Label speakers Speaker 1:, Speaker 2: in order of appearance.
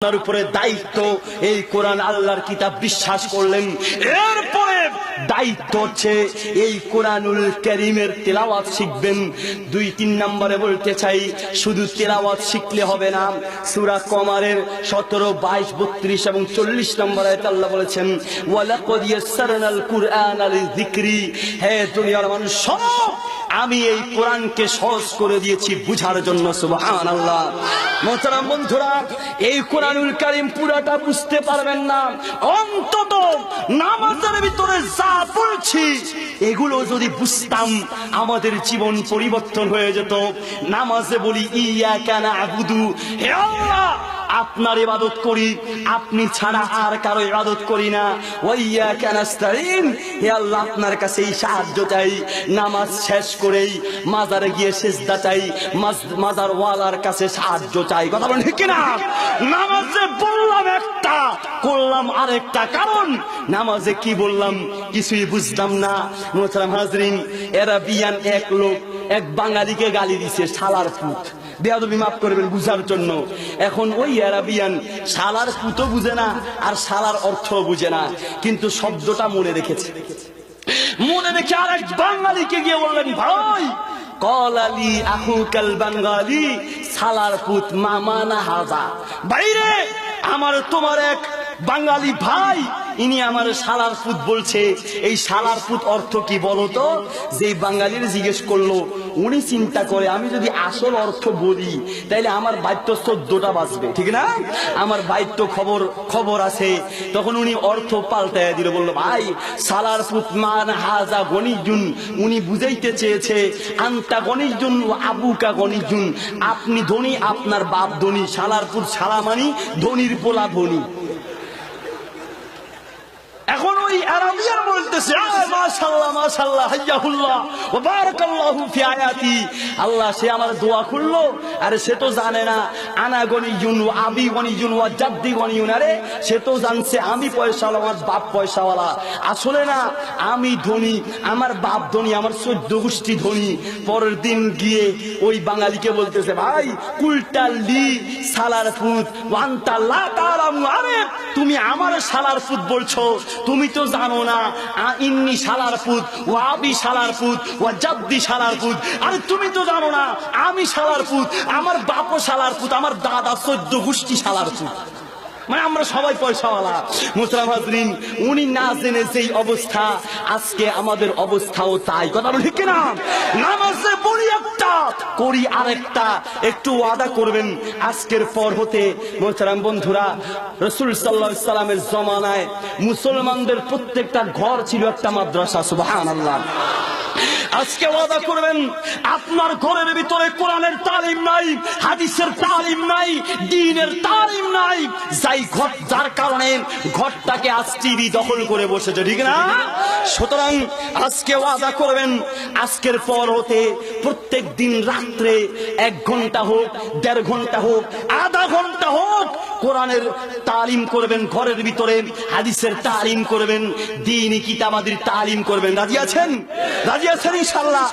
Speaker 1: আপনার উপরে দায়িত্ব। এই কোরআন আল্লাহর কিতাব বিশ্বাস করলেন। এরপরে দায়িত্ব হচ্ছে এই কোরআনুল করিমের তেলাওয়াত শিখবেন। দুই, তিন নম্বরে বলতে চাই, শুধু তেলাওয়াত শিখলে হবে না, সুরা কমারের সতেরো, বাইশ, বত্রিশ এবং চল্লিশ নম্বর আল্লাহ বলেছেন হে দুনিয়ার মানুষ সব আমি এই কোরআনকে সহজ করে দিয়েছি বুঝার জন্য, সুবহানাল্লাহ। মোহতারাম বন্ধুরা, এই কোরআনুল কারিম পুরাটা বুঝতে পারবেন না। অন্তত নামাজের ভিতরে যা বলছি, এগুলো যদি বুঝতাম, আমাদের জীবন পরিবর্তন হয়ে যেত। নামাজে বলি, ইয়া কেন আবুদু, হে আল্লাহ আপনার ইবাদত করি, আপনি ছাড়া আর কারও ইবাদত করি না। ওয়াইয়া কানাস্তাইন হে আল্লাহ, আপনার কাছে এই সাহায্য চাই। নামাজ শেষ করেই মাজারে গিয়ে সেজদা চাই। মাজ- মাজার ওয়ালার কাছে সাহায্য চাই। কথা বলেন ঠিক না নামাজে বললাম একটা, করলাম আরেকটা। কারণ নামাজে কি বললাম? কিছুই বুঝলাম না। মোহতারাম হাজরিন এরা বিয়ান এক লোক, এক বাঙালিকে গালি দিছে, শালার ফুট বেয়াদবি মাফ করবেন বুঝার জন্য। এখন ওই অ্যারাবিয়ান শালার পুতো বুঝে না, আর শালার অর্থ বুঝে না। কিন্তু শব্দটা মনে রেখেছে। মনে রেখে আর এক বাঙালিকে গিয়ে বললেন, ভাই কলালি আহু কাল বাঙালি, শালার পুত মামা না হাজা। বাইরে, আমার তোমার এক বাঙালি ভাই, ইনি আমার শালার পুত বলছে। এই শালার পুত অর্থ কি বলতো যে বাঙালির জিজ্ঞেস করল উনি চিন্তা করে, আমি যদি আসল অর্থ বলি, তাইলে আমার বাদ্য চোদ্দটা বাঁচবে ঠিক না? আমার বাদ্য খবর খবর আছে। তখন উনি অর্থ পাল্টায় দিল, বলল, ভাই, সালার পুত মান হাজা গণিজুন, উনি বুঝাইতে চেয়েছে, আন্তা গণিজুন ও আবুকা গণিজুন, আপনি ধনী, আপনার বাপ ধনী, সালারপুর সালা মানি ধনির পোলা ধনী এখন ওই আরাবিয়ান আল্লাহ সে আমার দোয়া খুললো আরে সে তো জানে না। আনা গনিজুন আবি গনিজুন ওয়া জাদ্দি গনিজুন আরে, সে তো জানছে আমি পয়সাওয়ালা, আমার বাপ পয়সাওয়ালা। আসলে না, আমি ধনী, আমার বাপ ধনী, আমার চোদ্দ গোষ্ঠী ধনী। পরের দিন গিয়ে ওই বাঙালিকে বলতেছে, ভাই কুলটাল লি সালার ফুট ওয়ান্তা লা তালামু আরে, তুমি আমার সালার পুত বলছো, তুমি তো জানো না ইন্নি সালার পুত, ও আবি সালার পুত, ও জাদ্দি সালার পুত। আরে, তুমি তো জানো না, আমি সালার পুত, আমার বাপও সালার পুত, আমার দাদা চোদ্দ গোষ্ঠী শালার পুত মানে আমরা সবাই পয়সাওয়ালা। মুসলাম হাজরিন, উনি না জেনে যেই অবস্থা, আজকে আমাদের অবস্থাও তাই। কথা বলি ঠিক নামাজে বলি একটা, করি আরেকটা। একটু ওয়াদা করবেন, আজকের পর হতে, মোহতারাম বন্ধুরা, রসুল সাল্লাহ সাল্লামের জমানায় মুসলমানদের প্রত্যেকটা ঘর ছিল একটা মাদ্রাসা সুবাহান আল্লাহ আজকে ওয়াদা করবেন, আপনার ঘরের ভিতরে কোরআনের তালিম নাই, হাদিসের তালিম নাই, দিনের তালিম নাই, যাই ঘর যার কারণে ঘরটাকে আজ টিভি দখল করে বসেছে, ঠিক না? সুতরাং আজকে ওয়াদা করবেন, আজকের পর হতে প্রত্যেক দিন রাত্রে এক ঘণ্টা হোক, দেড় ঘণ্টা হোক, আধা ঘণ্টা হোক কোরআনের তালিম করবেন, ঘরের ভিতরে হাদিসের তালিম করবেন, দিনই কিতাবাদির তালিম করবেন। রাজি আছেন? রাজি আছেন ইনশাল্লাহ